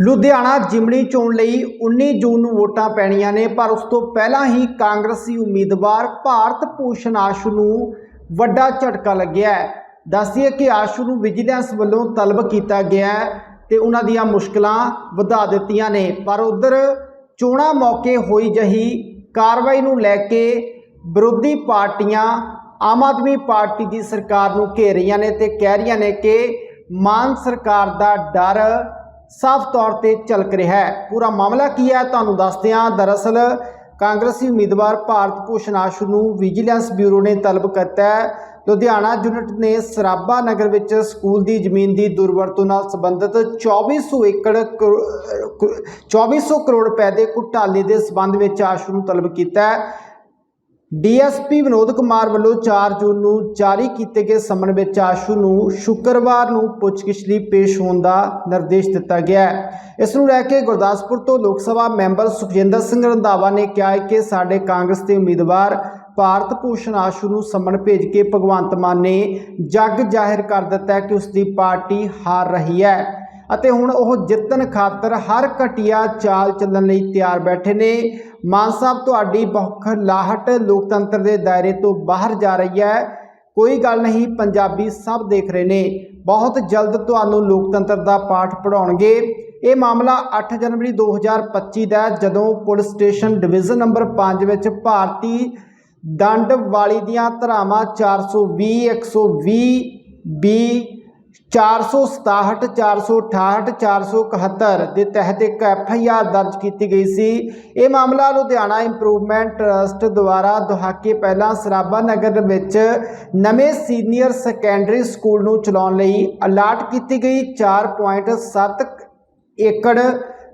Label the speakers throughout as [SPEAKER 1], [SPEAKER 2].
[SPEAKER 1] ਲੁਧਿਆਣਾ ਜਿਮਣੀ ਚੋਣ ਲਈ 19 ਜੂਨ ਨੂੰ ਵੋਟਾਂ ਪੈਣੀਆਂ ਨੇ, ਪਰ ਉਸ ਤੋਂ ਪਹਿਲਾਂ ਹੀ ਕਾਂਗਰਸੀ ਉਮੀਦਵਾਰ ਭਾਰਤ ਭੂਸ਼ਣ ਆਸ਼ੂ ਨੂੰ ਵੱਡਾ ਝਟਕਾ ਲੱਗਿਆ ਹੈ। ਦੱਸਦੀਏ ਕਿ ਆਸ਼ੂ ਨੂੰ ਵਿਜੀਲੈਂਸ ਵੱਲੋਂ ਤਲਬ ਕੀਤਾ ਗਿਆ ਹੈ ਤੇ ਉਹਨਾਂ ਦੀਆਂ ਮੁਸ਼ਕਲਾਂ ਵਧਾ ਦਿੱਤੀਆਂ ਨੇ, ਪਰ ਉਧਰ ਚੋਣਾਂ ਮੌਕੇ ਹੋਈ ਜਹੀ ਕਾਰਵਾਈ ਨੂੰ ਲੈ ਕੇ ਵਿਰੋਧੀ ਪਾਰਟੀਆਂ ਆਮ ਆਦਮੀ ਪਾਰਟੀ ਦੀ ਸਰਕਾਰ ਨੂੰ ਘੇਰ ਰਹੀਆਂ ਨੇ ਤੇ ਕਹਿ ਰਹੀਆਂ ਨੇ ਕਿ ਮਾਨ ਸਰਕਾਰ ਦਾ ਡਰ ਸਾਫ਼ ਤੌਰ ਤੇ ਝਲਕ ਰਿਹਾ ਹੈ। ਪੂਰਾ ਮਾਮਲਾ ਕੀ ਹੈ ਤੁਹਾਨੂੰ ਦੱਸਦੇ ਹਾਂ। ਦਰਅਸਲ ਕਾਂਗਰਸੀ ਉਮੀਦਵਾਰ ਭਾਰਤ ਭੂਸ਼ਣ ਆਸ਼ੂ ਨੂੰ ਵਿਜੀਲੈਂਸ ਬਿਊਰੋ ਨੇ ਤਲਬ ਕਰਤਾ ਹੈ। ਲੁਧਿਆਣਾ ਯੂਨਿਟ ਨੇ ਸਰਾਭਾ ਨਗਰ ਵਿੱਚ ਸਕੂਲ ਦੀ ਜ਼ਮੀਨ ਦੀ ਦੁਰਵਰਤੋਂ ਨਾਲ ਸੰਬੰਧਿਤ 2400 ਏਕੜ ਕਰੋ- ਅਹ 2400 ਕਰੋੜ ਰੁਪਏ ਦੇ ਘੁਟਾਲੇ ਦੇ ਸਬੰਧ ਵਿੱਚ ਆਸ਼ੂ ਨੂੰ ਤਲਬ ਕੀਤਾ ਹੈ। ਡੀਐਸਪੀ ਵਿਨੋਦ ਕੁਮਾਰ ਵੱਲੋਂ 4 ਜੂਨ ਨੂੰ ਜਾਰੀ ਕੀਤੇ ਗਏ ਸਮਨ ਵਿੱਚ ਆਸ਼ੂ ਨੂੰ ਸ਼ੁੱਕਰਵਾਰ ਨੂੰ ਪੁੱਛਗਿੱਛ ਲਈ ਪੇਸ਼ ਹੋਣ ਦਾ ਨਿਰਦੇਸ਼ ਦਿੱਤਾ ਗਿਆ ਹੈ। ਇਸ ਨੂੰ ਲੈ ਕੇ ਗੁਰਦਾਸਪੁਰ ਤੋਂ ਲੋਕ ਸਭਾ ਮੈਂਬਰ ਸੁਖਜਿੰਦਰ ਸਿੰਘ ਰੰਧਾਵਾ ਨੇ ਕਿਹਾ ਹੈ ਕਿ ਸਾਡੇ ਕਾਂਗਰਸ ਦੇ ਉਮੀਦਵਾਰ ਭਾਰਤ ਭੂਸ਼ਣ ਆਸ਼ੂ ਨੂੰ ਸਮਨ ਭੇਜ ਕੇ ਭਗਵੰਤ ਮਾਨ ਨੇ ਜੱਗ ਜਾਹਿਰ ਕਰ ਦਿੱਤਾ ਕਿ ਉਸ ਦੀ ਪਾਰਟੀ ਹਾਰ ਰਹੀ ਹੈ। ਅਤੇ ਹੁਣ ਉਹ ਜਿੱਤਣ ਖਾਤਰ ਹਰ ਘਟੀਆ ਚਾਲ ਚੱਲਣ ਲਈ ਤਿਆਰ ਬੈਠੇ ਨੇ। ਮਾਨ ਸਾਹਿਬ, ਤੁਹਾਡੀ ਬਖਲਾਹਟ ਲੋਕਤੰਤਰ ਦੇ ਦਾਇਰੇ ਤੋਂ ਬਾਹਰ ਜਾ ਰਹੀ ਹੈ। ਕੋਈ ਗੱਲ ਨਹੀਂ, ਪੰਜਾਬੀ ਸਭ ਦੇਖ ਰਹੇ ਨੇ। ਬਹੁਤ ਜਲਦ ਤੁਹਾਨੂੰ ਲੋਕਤੰਤਰ ਦਾ ਪਾਠ ਪੜਾਉਣਗੇ ਇਹ ਮਾਮਲਾ 8 ਜਨਵਰੀ 2025 ਦਾ ਜਦੋਂ ਪੁਲਿਸ ਸਟੇਸ਼ਨ ਡਿਵੀਜ਼ਨ ਨੰਬਰ 5 ਵਿੱਚ ਭਾਰਤੀ ਦੰਡ ਵਾਲੀ ਦੀਆਂ ਧਾਰਾਵਾਂ 420 120 ਬੀ 467 468 471 ਦੇ ਤਹਿਤ ਇੱਕ ਐਫ ਆਈ ਆਰ ਦਰਜ ਕੀਤੀ ਗਈ ਸੀ। ਇਹ ਮਾਮਲਾ ਲੁਧਿਆਣਾ ਇੰਪਰੂਵਮੈਂਟ ਟਰਸਟ ਦੁਆਰਾ ਦੁਹਾਕੇ ਪਹਿਲਾਂ ਸਰਾਭਾ ਨਗਰ ਵਿੱਚ ਨਵੇਂ ਸੀਨੀਅਰ ਸੈਕੰਡਰੀ ਸਕੂਲ ਨੂੰ ਚਲਾਉਣ ਲਈ ਅਲਾਟ ਕੀਤੀ ਗਈ। 4.7 ਏਕੜ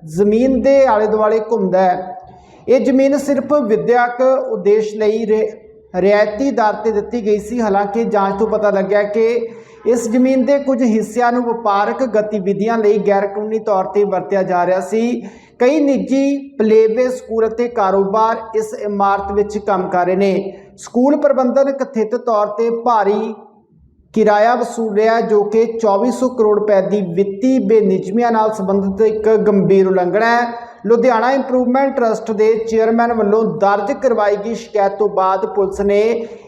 [SPEAKER 1] ਜ਼ਮੀਨ ਦੇ ਆਲੇ ਦੁਆਲੇ ਘੁੰਮਦਾ ਹੈ। ਇਹ ਜ਼ਮੀਨ ਸਿਰਫ ਵਿਦਿਅਕ ਉਦੇਸ਼ ਲਈ ਰਿ- ਰਿਆਇਤੀ ਦਰ ਤੇ ਦਿੱਤੀ ਗਈ ਸੀ। ਹਾਲਾਂਕਿ ਜਾਂਚ ਤੋਂ ਪਤਾ ਲੱਗਿਆ ਕਿ ਇਸ ਜ਼ਮੀਨ ਦੇ ਕੁਝ ਹਿੱਸਿਆਂ ਨੂੰ ਵਪਾਰਕ ਗਤੀਵਿਧੀਆਂ ਲਈ ਗੈਰਕਾਨੂੰਨੀ ਤੌਰ ਤੇ ਵਰਤਿਆ ਜਾ ਰਿਹਾ ਸੀ। ਕਈ ਨਿੱਜੀ ਪਲੇਵੇ ਸਕੂਲ ਅਤੇ ਕਾਰੋਬਾਰ ਇਸ ਇਮਾਰਤ ਵਿੱਚ ਕੰਮ ਕਰ ਰਹੇ ਨੇ। ਸਕੂਲ ਪ੍ਰਬੰਧਨ ਕਥਿਤ ਤੌਰ ਤੇ ਭਾਰੀ ਕਿਰਾਇਆ ਵਸੂਲ ਰਿਹਾ ਜੋ ਕਿ 2400 ਕਰੋੜ ਰੁਪਏ ਦੀ ਵਿੱਤੀ ਬੇਨਿਯਮੀਆਂ ਨਾਲ ਸੰਬੰਧਿਤ ਇੱਕ ਗੰਭੀਰ ਉਲੰਘਣਾ ਹੈ। ਲੁਧਿਆਣਾ ਇੰਪਰੂਵਮੈਂਟ ਟਰਸਟ ਦੇ ਚੇਅਰਮੈਨ ਵੱਲੋਂ ਦਰਜ ਕਰਵਾਈ ਗਈ ਸ਼ਿਕਾਇਤ ਤੋਂ ਬਾਅਦ ਪੁਲਿਸ ਨੇ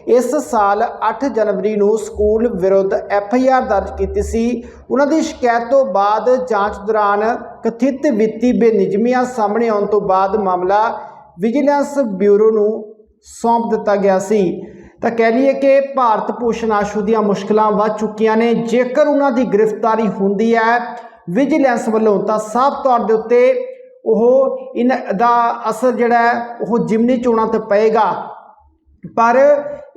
[SPEAKER 1] ਇਸ ਸਾਲ 8 ਜਨਵਰੀ ਨੂੰ ਸਕੂਲ ਵਿਰੁੱਧ ਐਫ ਆਈ ਆਰ ਦਰਜ ਕੀਤੀ ਸੀ। ਉਹਨਾਂ ਦੀ ਸ਼ਿਕਾਇਤ ਤੋਂ ਬਾਅਦ ਜਾਂਚ ਦੌਰਾਨ ਕਥਿਤ ਵਿੱਤੀ ਬੇਨਿਯਮੀਆਂ ਸਾਹਮਣੇ ਆਉਣ ਤੋਂ ਬਾਅਦ ਮਾਮਲਾ ਵਿਜੀਲੈਂਸ ਬਿਊਰੋ ਨੂੰ ਸੌਂਪ ਦਿੱਤਾ ਗਿਆ ਸੀ। ਤਾਂ ਕਹਿ ਲਈਏ ਕਿ ਭਾਰਤ ਭੂਸ਼ਣ ਆਸ਼ੂ ਦੀਆਂ ਮੁਸ਼ਕਲਾਂ ਵੱਧ ਚੁੱਕੀਆਂ ਨੇ। ਜੇਕਰ ਉਹਨਾਂ ਦੀ ਗ੍ਰਿਫਤਾਰੀ ਹੁੰਦੀ ਹੈ ਵਿਜੀਲੈਂਸ ਵੱਲੋਂ ਤਾਂ ਸਾਫ਼ ਤੌਰ ਦੇ ਉੱਤੇ ਉਹ ਇਹਨਾਂ ਦਾ ਅਸਰ ਜਿਹੜਾ ਉਹ ਜਿਮਨੀ ਚੋਣਾਂ ਤੇ ਪਏਗਾ। ਪਰ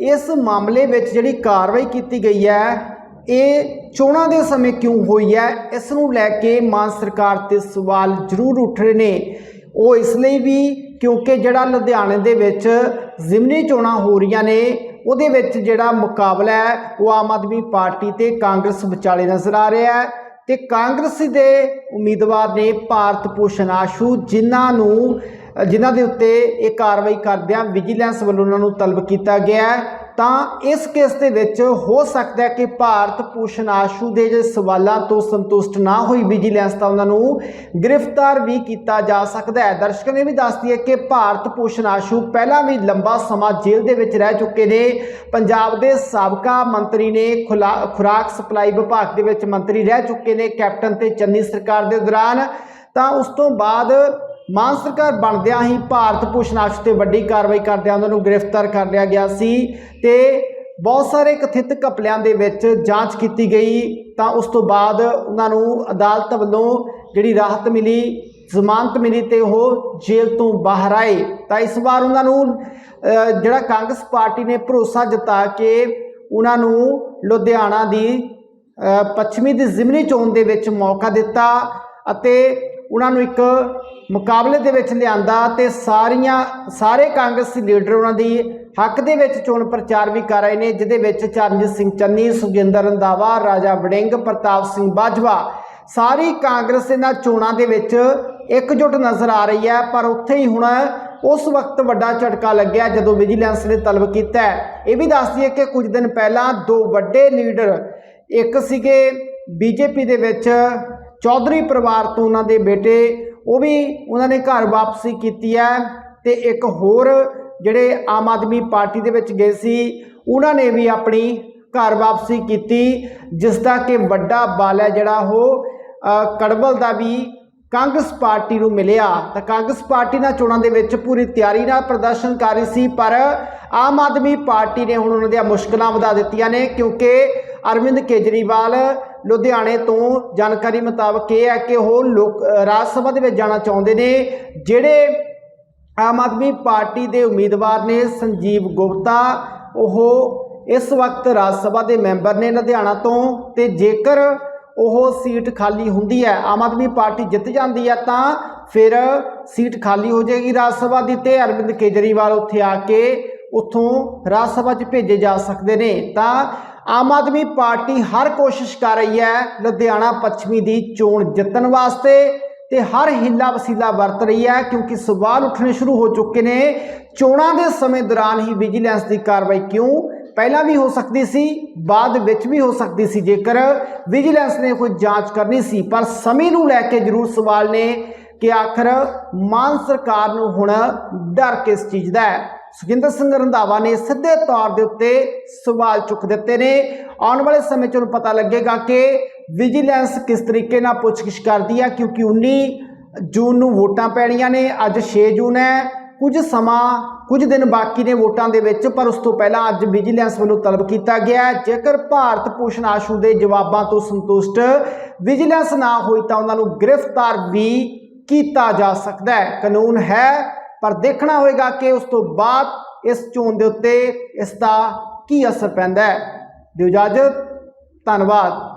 [SPEAKER 1] ਇਸ ਮਾਮਲੇ ਵਿੱਚ ਜਿਹੜੀ ਕਾਰਵਾਈ ਕੀਤੀ ਗਈ ਹੈ, ਇਹ ਚੋਣਾਂ ਦੇ ਸਮੇਂ ਕਿਉਂ ਹੋਈ ਹੈ, ਇਸ ਨੂੰ ਲੈ ਕੇ ਮਾਨ ਸਰਕਾਰ ਤੇ ਸਵਾਲ ਜ਼ਰੂਰ ਉੱਠ ਰਹੇ ਨੇ। ਉਹ ਇਸ ਲਈ ਵੀ ਕਿਉਂਕਿ ਜਿਹੜਾ ਲੁਧਿਆਣੇ ਦੇ ਵਿੱਚ ਜ਼ਿਮਨੀ ਚੋਣਾਂ ਹੋ ਰਹੀਆਂ ਨੇ, ਉਹਦੇ ਵਿੱਚ ਜਿਹੜਾ ਮੁਕਾਬਲਾ ਹੈ, ਉਹ ਆਮ ਆਦਮੀ ਪਾਰਟੀ ਤੇ ਕਾਂਗਰਸ ਵਿਚਾਲੇ ਨਜ਼ਰ ਆ ਰਿਹਾ ਹੈ। ਤੇ ਕਾਂਗਰਸ ਦੇ ਉਮੀਦਵਾਰ ਨੇ ਭਾਰਤ ਭੂਸ਼ਣ ਆਸ਼ੂ, ਜਿਨ੍ਹਾਂ ਨੂੰ, ਜਿਨ੍ਹਾਂ ਦੇ ਉੱਤੇ ਇਹ ਕਾਰਵਾਈ ਕਰਦਿਆਂ ਵਿਜੀਲੈਂਸ ਵੱਲੋਂ ਉਹਨਾਂ ਨੂੰ ਤਲਬ ਕੀਤਾ ਗਿਆ ਤਾਂ ਇਸ ਕੇਸ ਦੇ ਵਿੱਚ ਹੋ ਸਕਦਾ ਹੈ ਕਿ ਭਾਰਤ ਭੂਸ਼ਣ ਆਸ਼ੂ ਦੇ ਜੇ ਸਵਾਲਾਂ ਤੋਂ ਸੰਤੁਸ਼ਟ ਨਾ ਹੋਈ ਵਿਜੀਲੈਂਸ ਤਾਂ ਉਹਨਾਂ ਨੂੰ ਗ੍ਰਿਫਤਾਰ ਵੀ ਕੀਤਾ ਜਾ ਸਕਦਾ ਹੈ। ਦਰਸ਼ਕਾਂ ਨੇ ਵੀ ਦੱਸਦੀ ਹੈ ਕਿ ਭਾਰਤ ਭੂਸ਼ਣ ਆਸ਼ੂ ਪਹਿਲਾਂ ਵੀ ਲੰਬਾ ਸਮਾਂ ਜੇਲ੍ਹ ਦੇ ਵਿੱਚ ਰਹਿ ਚੁੱਕੇ ਨੇ। ਪੰਜਾਬ ਦੇ ਸਾਬਕਾ ਮੰਤਰੀ ਨੇ ਖੁਲਾ- ਖੁਰਾਕ ਸਪਲਾਈ ਵਿਭਾਗ ਦੇ ਵਿੱਚ ਮੰਤਰੀ ਰਹਿ ਚੁੱਕੇ ਨੇ, ਕੈਪਟਨ ਤੇ ਚੰਨੀ ਸਰਕਾਰ ਦੇ ਦੌਰਾਨ। ਤਾਂ ਉਸ ਤੋਂ ਬਾਅਦ ਮਾਨ ਸਰਕਾਰ ਬਣਦਿਆਂ ਹੀ ਭਾਰਤ ਭੂਸ਼ਣ ਆਸ਼ੂ ਤੇ ਵੱਡੀ ਕਾਰਵਾਈ ਕਰਦਿਆਂ ਉਹਨਾਂ ਨੂੰ ਗ੍ਰਿਫਤਾਰ ਕਰ ਲਿਆ ਗਿਆ ਸੀ ਤੇ ਬਹੁਤ ਸਾਰੇ ਕਥਿਤ ਘਪਲਿਆਂ ਦੇ ਵਿੱਚ ਜਾਂਚ ਕੀਤੀ ਗਈ ਤਾਂ ਉਸ ਤੋਂ ਬਾਅਦ ਉਹਨਾਂ ਨੂੰ ਅਦਾਲਤ ਵੱਲੋਂ ਜਿਹੜੀ ਰਾਹਤ ਮਿਲੀ, ਜ਼ਮਾਨਤ ਮਿਲੀ ਤੇ ਉਹ ਜੇਲ੍ਹ ਤੋਂ ਬਾਹਰ ਆਏ। ਤਾਂ ਇਸ ਵਾਰ ਉਹਨਾਂ ਨੂੰ ਜਿਹੜਾ ਕਾਂਗਰਸ ਪਾਰਟੀ ਨੇ ਭਰੋਸਾ ਜਤਾ ਕੇ ਉਹਨਾਂ ਨੂੰ ਲੁਧਿਆਣਾ ਦੀ ਪੱਛਮੀ ਦੀ ਜ਼ਿਮਨੀ ਚੋਣ ਦੇ ਵਿੱਚ ਮੌਕਾ ਦਿੱਤਾ ਅਤੇ ਉਹਨਾਂ ਨੂੰ ਇੱਕ ਮੁਕਾਬਲੇ ਦੇ ਵਿੱਚ ਲਿਆਂਦਾ ਤੇ ਸਾਰੀਆਂ, ਸਾਰੇ ਕਾਂਗਰਸੀ ਲੀਡਰ ਉਹਨਾਂ ਦੀ ਹੱਕ ਦੇ ਵਿੱਚ ਚੋਣ ਪ੍ਰਚਾਰ ਵੀ ਕਰ ਰਹੇ ਨੇ, ਜਿਹਦੇ ਵਿੱਚ ਚਰਨਜੀਤ ਸਿੰਘ ਚੰਨੀ, ਸੁਖਜਿੰਦਰ ਰੰਧਾਵਾ, ਰਾਜਾ ਵੜਿੰਗ, ਪ੍ਰਤਾਪ ਸਿੰਘ ਬਾਜਵਾ, ਸਾਰੀ ਕਾਂਗਰਸ ਇਹਨਾਂ ਚੋਣਾਂ ਦੇ ਵਿੱਚ ਇਕਜੁੱਟ ਨਜ਼ਰ ਆ ਰਹੀ ਹੈ, ਪਰ ਉੱਥੇ ਹੀ ਹੁਣ ਉਸ ਵਕਤ ਵੱਡਾ ਝਟਕਾ ਲੱਗਿਆ ਜਦੋਂ ਵਿਜੀਲੈਂਸ ਨੇ ਤਲਬ ਕੀਤਾ ਇਹ ਵੀ ਦੱਸ ਦਈਏ ਕਿ ਕੁਝ ਦਿਨ ਪਹਿਲਾਂ ਦੋ ਵੱਡੇ ਲੀਡਰ, ਇੱਕ ਸੀਗੇ ਬੀਜੇਪੀ ਦੇ ਵਿੱਚ ਚੌਧਰੀ ਪਰਿਵਾਰ ਤੋਂ ਉਹਨਾਂ ਦੇ ਬੇਟੇ ਉਹ ਵੀ ਉਹਨਾਂ ਨੇ ਘਰ ਵਾਪਸੀ ਕੀਤੀ ਹੈ ਤੇ ਇੱਕ ਹੋਰ ਜਿਹੜੇ ਆਮ ਆਦਮੀ ਪਾਰਟੀ ਦੇ ਵਿੱਚ ਗਏ ਸੀ ਉਹਨਾਂ ਨੇ ਵੀ ਆਪਣੀ ਘਰ ਵਾਪਸੀ ਕੀਤੀ ਜਿਸ ਦਾ ਕਿ ਵੱਡਾ ਬਾਲ ਹੈ ਜਿਹੜਾ ਉਹ ਅ, ਕੜਬਲ ਦਾ ਵੀ ਕਾਂਗਰਸ ਪਾਰਟੀ ਨੂੰ ਮਿਲਿਆ। ਤਾਂ ਕਾਂਗਰਸ ਪਾਰਟੀ ਨਾਲ ਚੋਣਾਂ ਦੇ ਵਿੱਚ ਪੂਰੀ ਤਿਆਰੀ ਨਾਲ ਪ੍ਰਦਰਸ਼ਨ ਕਰ ਰਹੀ ਸੀ ਪਰ ਆਮ ਆਦਮੀ ਪਾਰਟੀ ਨੇ ਹੁਣ ਉਹਨਾਂ ਦੀਆਂ ਮੁਸ਼ਕਲਾਂ ਵਧਾ ਦਿੱਤੀਆਂ ਨੇ ਕਿਉਂਕਿ ਅਰਵਿੰਦ ਕੇਜਰੀਵਾਲ ਲੁਧਿਆਣੇ ਤੋਂ ਜਾਣਕਾਰੀ ਮੁਤਾਬਕ ਇਹ ਹੈ ਕਿ ਉਹ ਲੋਕ ਰਾਜ ਸਭਾ ਦੇ ਵਿੱਚ ਜਾਣਾ ਚਾਹੁੰਦੇ ਨੇ, ਜਿਹੜੇ ਆਮ ਆਦਮੀ ਪਾਰਟੀ ਦੇ ਉਮੀਦਵਾਰ ਨੇ ਸੰਜੀਵ ਗੁਪਤਾ, ਉਹ ਇਸ ਵਕਤ ਰਾਜ ਸਭਾ ਦੇ ਮੈਂਬਰ ਨੇ ਲੁਧਿਆਣਾ ਤੋਂ ਤੇ ਜੇਕਰ ਉਹ ਸੀਟ ਖਾਲੀ ਹੁੰਦੀ ਹੈ, ਆਮ ਆਦਮੀ ਪਾਰਟੀ ਜਿੱਤ ਜਾਂਦੀ ਹੈ ਤਾਂ ਫਿਰ ਸੀਟ ਖਾਲੀ ਹੋ ਜਾਏਗੀ ਰਾਜ ਸਭਾ ਦੀ ਤੇ ਅਰਵਿੰਦ ਕੇਜਰੀਵਾਲ ਉੱਥੇ ਆ ਕੇ ਉੱਥੋਂ ਰਾਜ ਸਭਾ 'ਚ ਭੇਜੇ ਜਾ ਸਕਦੇ ਨੇ। ਤਾਂ ਆਮ ਆਦਮੀ ਪਾਰਟੀ ਹਰ ਕੋਸ਼ਿਸ਼ ਕਰ ਰਹੀ ਹੈ ਲੁਧਿਆਣਾ ਪੱਛਮੀ ਦੀ ਚੋਣ ਜਿੱਤਣ ਵਾਸਤੇ ਤੇ ਹਰ ਹਿੱਲਾ ਵਸੀਲਾ ਵਰਤ ਰਹੀ ਹੈ ਕਿਉਂਕਿ ਸਵਾਲ ਉੱਠਣੇ ਸ਼ੁਰੂ ਹੋ ਚੁੱਕੇ ਨੇ। ਚੋਣਾਂ ਦੇ ਸਮੇਂ ਦੌਰਾਨ ਹੀ ਵਿਜੀਲੈਂਸ ਦੀ ਕਾਰਵਾਈ ਕਿਉਂ ਪਹਿਲਾਂ ਵੀ ਹੋ ਸਕਦੀ ਸੀ, ਬਾਅਦ ਵਿੱਚ ਵੀ ਹੋ ਸਕਦੀ ਸੀ। ਜੇਕਰ ਵਿਜੀਲੈਂਸ ਨੇ ਕੋਈ ਜਾਂਚ ਕਰਨੀ ਸੀ, ਪਰ ਸਮੇਂ ਨੂੰ ਲੈ ਕੇ ਜ਼ਰੂਰ ਸਵਾਲ ਨੇ ਕਿ ਆਖਰ ਮਾਨ ਸਰਕਾਰ ਨੂੰ ਹੁਣ ਡਰ ਕਿਸ ਚੀਜ਼ ਦਾ ਹੈ। ਸੁਖਿੰਦਰ ਸਿੰਘ ਰੰਧਾਵਾ ਨੇ ਸਿੱਧੇ ਤੌਰ ਦੇ ਉੱਤੇ ਸਵਾਲ ਚੁੱਕ ਦਿੱਤੇ ਨੇ। ਆਉਣ ਵਾਲੇ ਸਮੇਂ 'ਚ ਉਹਨੂੰ ਪਤਾ ਲੱਗੇਗਾ ਕਿ ਵਿਜੀਲੈਂਸ ਕਿਸ ਤਰੀਕੇ ਨਾਲ ਪੁੱਛਗਿੱਛ ਕਰਦੀ ਹੈ ਕਿਉਂਕਿ 19 ਜੂਨ ਨੂੰ ਵੋਟਾਂ ਪੈਣੀਆਂ ਨੇ, ਅੱਜ 6 ਜੂਨ ਹੈ। ਕੁਝ ਸਮਾਂ, ਕੁਝ ਦਿਨ ਬਾਕੀ ਨੇ ਵੋਟਾਂ ਦੇ ਵਿੱਚ, ਪਰ ਉਸ ਤੋਂ ਪਹਿਲਾਂ ਅੱਜ ਵਿਜੀਲੈਂਸ ਵੱਲੋਂ ਤਲਬ ਕੀਤਾ ਗਿਆ ਜੇਕਰ ਭਾਰਤ ਭੂਸ਼ਣ ਆਸ਼ੂ ਦੇ ਜਵਾਬਾਂ ਤੋਂ ਸੰਤੁਸ਼ਟ ਵਿਜੀਲੈਂਸ ਨਾ ਹੋਈ ਤਾਂ ਉਹਨਾਂ ਨੂੰ ਗ੍ਰਿਫਤਾਰ ਵੀ ਕੀਤਾ ਜਾ ਸਕਦਾ ਹੈ। ਕਾਨੂੰਨ ਹੈ ਪਰ ਦੇਖਣਾ ਹੋਏਗਾ ਕਿ ਉਸ ਤੋਂ ਬਾਅਦ ਇਸ ਚੋਣ ਦੇ ਉੱਤੇ ਇਸ ਦਾ ਕੀ ਅਸਰ ਪੈਂਦਾ ਹੈ। ਦਿਓ ਇਜਾਜ਼ਤ, ਧੰਨਵਾਦ।